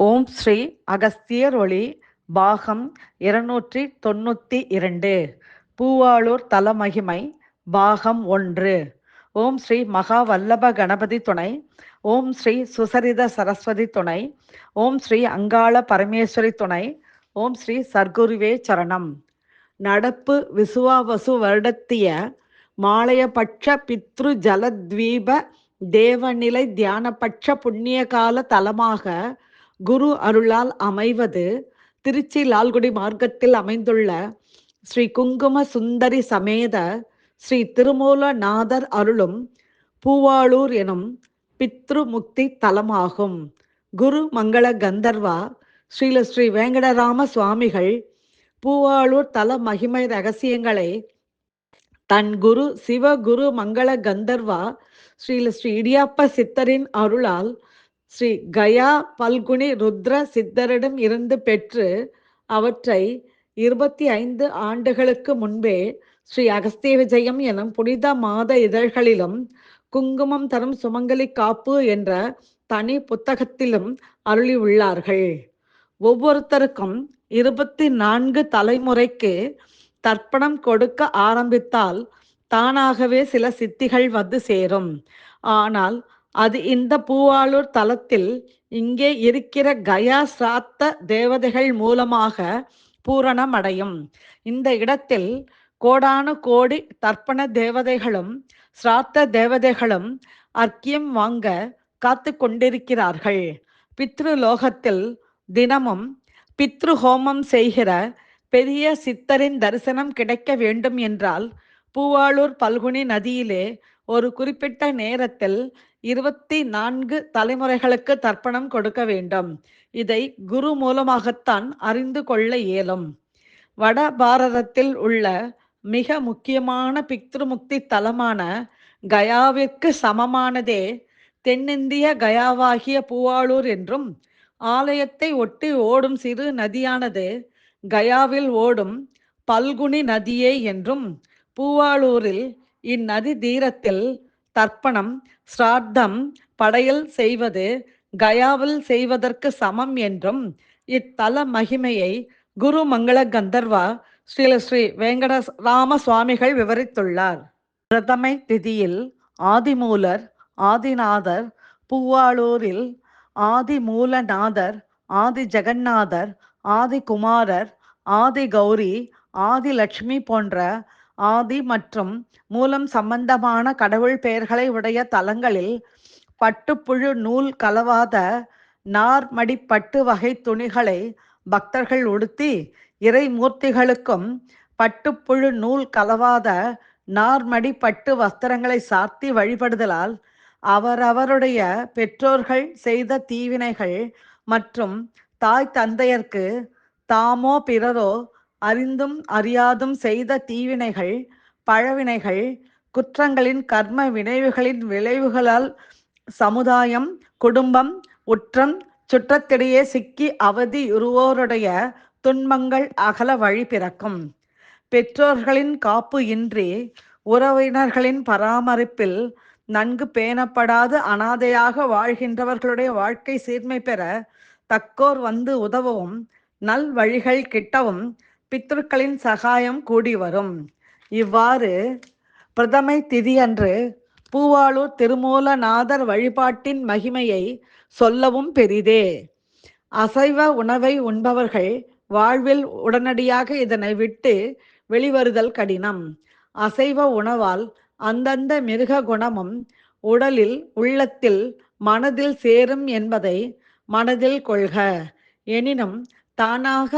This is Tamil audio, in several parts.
ஓம் ஸ்ரீ அகஸ்தியர் ஒளி பாகம் இருநூற்றி தொண்ணூற்றி இரண்டு. பூவாளூர் தலமகிமை பாகம் ஒன்று. ஓம் ஸ்ரீ மகா வல்லப கணபதி துணை ஓம் ஸ்ரீ சுசரித சரஸ்வதி துணை ஓம் ஸ்ரீ அங்காள பரமேஸ்வரி துணை ஓம் ஸ்ரீ சர்க்குருவே சரணம். நடப்பு விசுவாவசு வருடத்திய மாலையபட்ச பித்ரு ஜலத்வீப தேவநிலை தியானபட்ச புண்ணியகால தலமாக குரு அருளால் அமைவது திருச்சி லால்குடி மார்க்கத்தில் அமைந்துள்ள ஸ்ரீ குங்கும சுந்தரி சமேத ஸ்ரீ திருமூலநாதர் அருளும் பூவாளூர் எனும் பித்ரு முக்தி தலமாகும். குரு மங்கள கந்தர்வா ஸ்ரீல ஸ்ரீ வேங்கடராம சுவாமிகள் பூவாளூர் தல மகிமை ரகசியங்களை தன் குரு சிவகுரு மங்கள கந்தர்வா ஸ்ரீல ஸ்ரீ இடியாப்ப சித்தரின் அருளால் ஸ்ரீ கயா பல்குனி ருத்ர சித்தரிடம் இருந்து பெற்று அவற்றை இருபத்தி ஐந்து ஆண்டுகளுக்கு முன்பே ஸ்ரீ அகஸ்திய விஜயம் எனும் புனித மாத இதழ்களிலும் குங்குமம் தரும் சுமங்கலி காப்பு என்ற தனி புத்தகத்திலும் அருளி உள்ளார்கள் ஒவ்வொருத்தருக்கும் இருபத்தி நான்கு தலைமுறைக்கு தர்ப்பணம் கொடுக்க ஆரம்பித்தால் தானாகவே சில சித்திகள் வந்து சேரும். ஆனால் அது இந்த பூவாளூர் தலத்தில் இங்கே இருக்கிற கயா சாத்த தேவதைகள் மூலமாக பூரணமடையும். இந்த இடத்தில் கோடானு கோடி தர்ப்பண தேவதைகளும் சிராத்த தேவதைகளும் அர்க்கியம் வாங்க காத்து கொண்டிருக்கிறார்கள். பித்ரு லோகத்தில் தினமும் பித்ரு ஹோமம் செய்கிற பெரிய சித்தரின் தரிசனம் கிடைக்க வேண்டும் என்றால் பூவாளூர் பல்குனி நதியிலே ஒரு குறிப்பிட்ட நேரத்தில் இருபத்தி நான்கு தலைமுறைகளுக்கு தர்ப்பணம் கொடுக்க வேண்டும். இதை குரு மூலமாகத்தான் அறிந்து கொள்ள இயலும். வட பாரதத்தில் உள்ள மிக முக்கியமான பித்ருமுக்தி தலமான கயாவிற்கு சமமானதே தென்னிந்திய கயாவாகிய பூவாளூர் என்றும் ஆலயத்தை ஒட்டி ஓடும் சிறு நதியானது கயாவில் ஓடும் பல்குனி நதியே என்றும் பூவாளூரில் இந்நதி தீரத்தில் தர்ப்பணம் ஸ்ராத்தம் படையல் செய்வது கயாவில் செய்வதற்கு சமம் என்றும் இத்தல மகிமையை குரு மங்கள கந்தர்வா ஸ்ரீல ஸ்ரீ வெங்கடராம சுவாமிகள் விவரித்துள்ளார். பிரதமை திதியில் ஆதிமூலர் ஆதிநாதர் பூவாளூரில் ஆதிமூலநாதர் ஆதி ஜெகநாதர் ஆதி குமாரர் ஆதி கௌரி ஆதி லட்சுமி போன்ற ஆதி மற்றும் மூலம் சம்பந்தமான கடவுள் பெயர்களை உடைய தலங்களில் பட்டுப்புழு நூல் கலவாத நார்மடி பட்டு வகை துணிகளை பக்தர்கள் உடுத்தி இறை மூர்த்திகளுக்கும் பட்டுப்புழு நூல் கலவாத நார்மடி பட்டு வஸ்திரங்களை சார்த்தி வழிபடுதலால் அவரவருடைய பெற்றோர்கள் செய்த தீவினைகள் மற்றும் தாய் தந்தையர்க்கு தாமோ பிறரோ அறிந்தும் அறியாதும் செய்த தீவினைகள் பழவினைகள் குற்றங்களின் கர்ம வினைவுகளின் விளைவுகளால் சமுதாயம் குடும்பம் உற்றம் சுற்றத்திடையே சிக்கி அவதியுறுவோருடைய துன்பங்கள் அகல வழி பிறக்கும். பெற்றோர்களின் காப்பு இன்றி உறவினர்களின் பராமரிப்பில் நன்கு பேணப்படாது அனாதையாக வாழ்கின்றவர்களுடைய வாழ்க்கை சீர்மை பெற தக்கோர் வந்து உதவவும் நல் வழிகள் கிட்டவும் பித்தர்களின் சகாயம் கூடி வரும். இவ்வாறு பிரதமை திதியன்று பூவாளூர் திருமூலநாதர் வழிபாட்டின் மகிமையை சொல்லவும் பெரிதே. அசைவ உணவை உண்பவர்கள் வாழ்வில் உடனடியாக இதனை விட்டு வெளிவருதல் கடினம். அசைவ உணவால் அந்தந்த மிருக குணமும் உடலில் உள்ளத்தில் மனதில் சேரும் என்பதை மனதில் கொள்க. எனினும் தானாக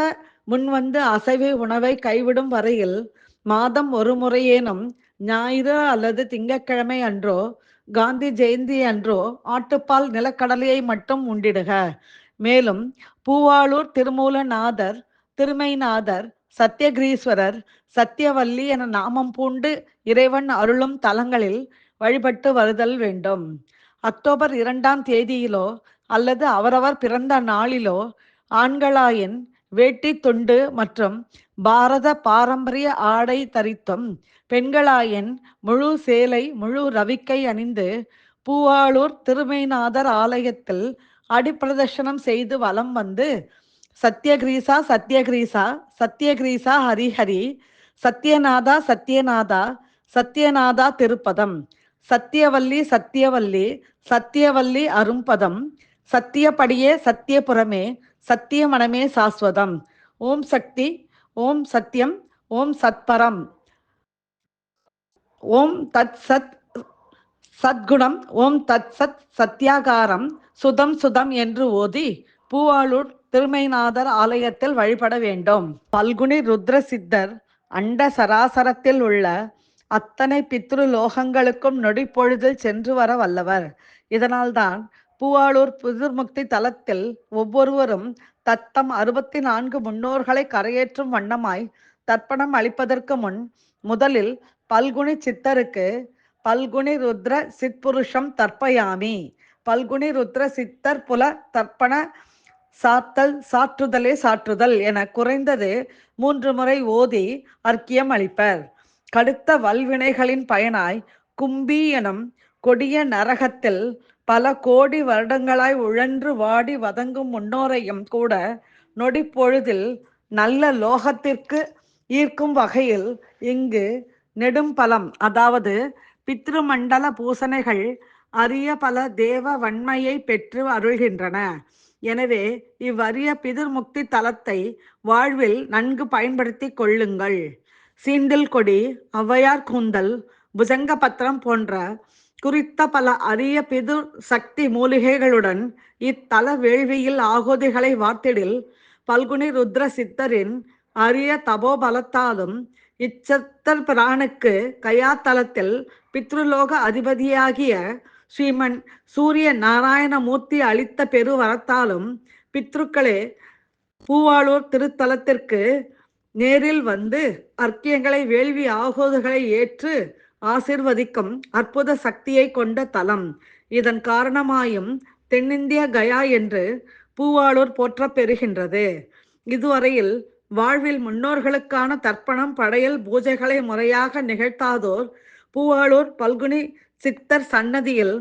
முன்வந்து அசைவை உணவை கைவிடும் வரையில் மாதம் ஒரு முறையேனும் ஞாயிறு அல்லது திங்கட்கிழமை அன்றோ காந்தி ஜெயந்தி அன்றோ ஆட்டுப்பால் நிலக்கடலையை மட்டும் உண்டிடுக. மேலும் பூவாளூர் திருமூலநாதர் திருமைநாதர் சத்தியகிரீஸ்வரர் சத்தியவல்லி என நாமம் பூண்டு இறைவன் அருளும் தலங்களில் வழிபட்டு வருதல் வேண்டும். அக்டோபர் இரண்டாம் தேதியிலோ அல்லது அவரவர் பிறந்த நாளிலோ ஆண்களாயின் வேட்டி தொண்டு மற்றும் பாரத பாரம்பரிய ஆடை தரித்தும் பெண்களாயின் முழு சேலை முழு ரவிக்கை அணிந்து பூவாளூர் திருமைநாதர் ஆலயத்தில் அடிப்பிரதர்ஷனம் செய்து வலம் வந்து சத்யகிரீசா சத்யகிரீசா சத்யகிரீசா ஹரிஹரி சத்யநாதா சத்யநாதா சத்யநாதா திருப்பதம் சத்தியவல்லி சத்தியவல்லி சத்தியவல்லி அரும்பதம் சத்தியப்படியே சத்தியபுரமே சத்தியமனமே சாஸ்வதம். ஓம் சக்தி ஓம் சத்யம் ஓம் சத்பரம். ஓம் தத் சத் சத்குணம் ஓம் தத் சத் சத்யாகாரம் சுதம் சுதம் என்று ஓதி பூவாளூர் திருமைநாதர் ஆலயத்தில் வழிபட வேண்டும். பல்குனி ருத்ர சித்தர் அண்ட சராசரத்தில் உள்ள அத்தனை பித்ரு லோகங்களுக்கும் நொடிப்பொழுதில் சென்று வர வல்லவர். இதனால்தான் பூவாளூர் புதிர்முக்தி தலத்தில் ஒவ்வொருவரும் தத்தம் அறுபத்தி நான்கு முன்னோர்களை கரையேற்றும் வண்ணமாய் தர்ப்பணம் அளிப்பதற்கு முன் முதலில் பல்குனி சித்தருக்கு பல்குனி ருத்ர சித்புருஷம் தர்ப்பயாமி பல்குனி ருத்ர சித்தர் புல தர்ப்பண சாத்தல் சாற்றுதலே சாற்றுதல் என குறைந்தது மூன்று முறை ஓதி அர்க்கியம் அளிப்பர். கடுத்த வல்வினைகளின் பயனாய் கும்பி எனும் கொடிய நரகத்தில் பல கோடி வருடங்களாய் உழன்று வாடி வதங்கும் முன்னோரையும் கூட நொடிப்பொழுதில் நல்ல லோகத்திற்கு ஈர்க்கும் வகையில் இங்கு நெடும் பலம் அதாவது பித்ருமண்டல பூசணைகள் அரிய பல தேவ வன்மையை பெற்று அருள்கின்றன. எனவே இவ்வரிய பிதிர்முக்தி தலத்தை வாழ்வில் நன்கு பயன்படுத்தி கொள்ளுங்கள். சீண்டில் கொடி ஔவையார் கூந்தல் புஜங்க பத்திரம் போன்ற குறித்த பல அரிய பிது சக்தி மூலிகைகளுடன் இத்தல வேள்வியில் ஆகோதிகளை வார்த்திடில் பல்குனி ருத்ர சித்தரின் அரிய தபோபலத்தாலும் இச்சத்தர் பிரானுக்கு கயாத்தலத்தில் பித்ருலோக அதிபதியாகிய ஸ்ரீமன் சூரிய நாராயணமூர்த்தி அளித்த பெருவரத்தாலும் பித்ருக்களே பூவாளூர் திருத்தலத்திற்கு நேரில் வந்து அர்க்கியங்களை வேள்வி ஆகோதுகளை ஏற்று ஆசிர்வதிக்கும் அற்புத சக்தியை கொண்ட தலம். இதன் காரணமாயும் தென்னிந்திய கயா என்று பூவாளூர் போற்றப் பெறுகின்றது இதுவரையில் வாழ்வில் முன்னோர்களுக்கான தர்ப்பணம் படையல் பூஜைகளை முறையாக நிகழ்த்தாதோர் பூவாளூர் பல்குனி சித்தர் சன்னதியில்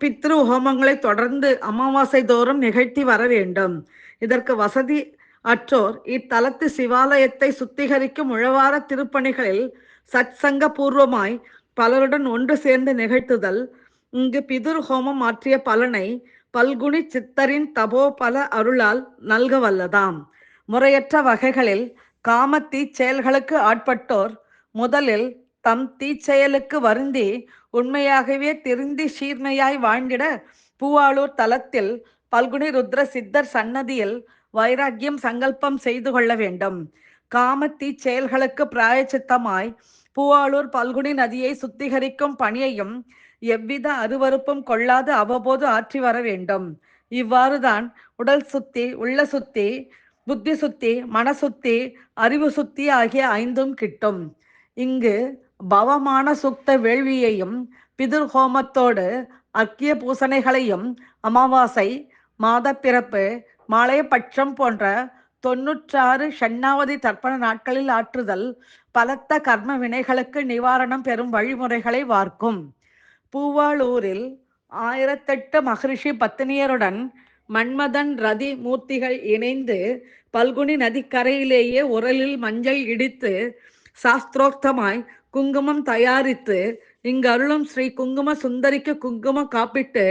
பித்ரு ஹோமங்களை தொடர்ந்து அமாவாசை தோறும் நிகழ்த்தி வர வேண்டும். இதற்கு வசதி அற்றோர் இத்தலத்து சிவாலயத்தை சுத்திகரிக்கும் உழவார திருப்பணிகளில் சத்சங்க பூர்வமாய் பலருடன் ஒன்று சேர்ந்து நிகழ்த்துதல். இங்கு பிதுர் ஹோமம் ஆற்றிய பலனை பல்குனி சித்தரின் தபோ பல அருளால் நல்க வல்லதாம் முறையற்ற வகைகளில் காம தீச்செயல்களுக்கு ஆட்பட்டோர் முதலில் தம் தீச்செயலுக்கு வருந்தி உண்மையாகவே திருந்தி சீர்மையாய் வாழ்ந்திட பூவாளூர் தலத்தில் பல்குனி ருத்ர சித்தர் சன்னதியில் வைராக்கியம் சங்கல்பம் செய்து கொள்ள வேண்டும். காம தீச்செயல்களுக்கு பிராயச்சித்தமாய் பூவாளூர் பல்குனி நதியை சுத்திகரிக்கும் பணியையும் எவ்வித அருவறுப்பும் கொள்ளாது அவ்வப்போது ஆற்றி வர வேண்டும். இவ்வாறுதான் உடல் சுத்தி உள்ள சுத்தி புத்தி சுத்தி மனசுத்தி அறிவு சுத்தி ஆகிய ஐந்தும் கிட்டும். இங்கு பவமான சுத்த வேள்வியையும் பிதுர் ஹோமத்தோடு அக்கிய பூசணைகளையும் அமாவாசை மாதப்பிறப்பு மாலையபட்சம் போன்ற தொன்னூற்றாறு ஷண்ணாவதி தர்ப்பண நாட்களில் ஆற்றுதல் பலத்த கர்ம வினைகளுக்கு நிவாரணம் பெறும் வழிமுறைகளை வார்க்கும். பூவாளூரில் ஆயிரத்தெட்டு மகரிஷி பத்தினியருடன் மன்மதன் ரதி மூர்த்திகள் இணைந்து பல்குனி நதிக்கரையிலேயே உரலில் மஞ்சள் இடித்து சாஸ்திரோக்தமாய் குங்குமம் தயாரித்து இங்கு அருளும் ஸ்ரீ குங்கும சுந்தரிக்கு குங்குமம் காப்பிட்டு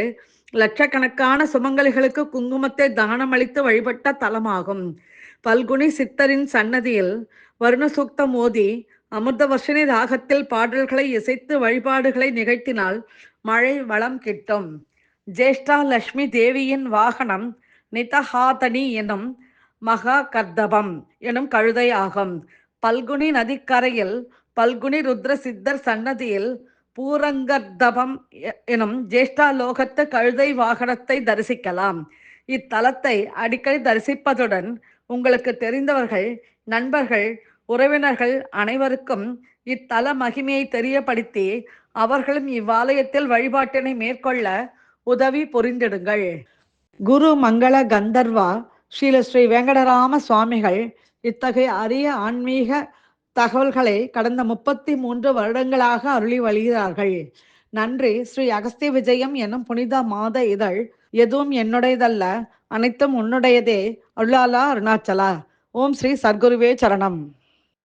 லட்சக்கணக்கான சுமங்கலிகளுக்கு குங்குமத்தை தானமளித்து வழிபட்ட தலமாகும். பல்குனி சித்தரின் சன்னதியில் வருண சூக்தம் அமிர்த அமிர்தவர்ஷினி ராகத்தில் பாடல்களை இசைத்து வழிபாடுகளை நிகழ்த்தினால் மழை வளம் கிட்டும். ஜேஷ்டா லட்சுமி தேவியின் வாகனம் நிதஹாதனி எனும் மகா கர்தபம் எனும் கழுதை ஆகும். பல்குனி நதிக்கரையில் பல்குனி ருத்ர சித்தர் சன்னதியில் பூரங்கர்தபம் எனும் ஜேஷ்டா லோகத்து கழுதை வாகனத்தை தரிசிக்கலாம். இத்தலத்தை அடிக்கடி தரிசிப்பதுடன் உங்களுக்கு தெரிந்தவர்கள் நண்பர்கள் உறவினர்கள் அனைவருக்கும் இத்தல மகிமையை தெரியப்படுத்தி அவர்களும் இவ்வாலயத்தில் வழிபாட்டினை மேற்கொள்ள உதவி புரிந்திடுங்கள். குரு மங்கள கந்தர்வா ஸ்ரீல ஸ்ரீ வெங்கடராம சுவாமிகள் இத்தகைய அரிய ஆன்மீக தகவல்களை கடந்த முப்பத்தி மூன்று வருடங்களாக அருளி வருகிறார்கள் நன்றி. ஸ்ரீ அகஸ்திய விஜயம் எனும் புனித மாத இதழ் எதுவும் என்னுடையதல்ல. அனைத்தும் உன்னுடையதே. அல்லாலா அருணாச்சலா. ஓம் ஸ்ரீ சர்க்குருவே சரணம்.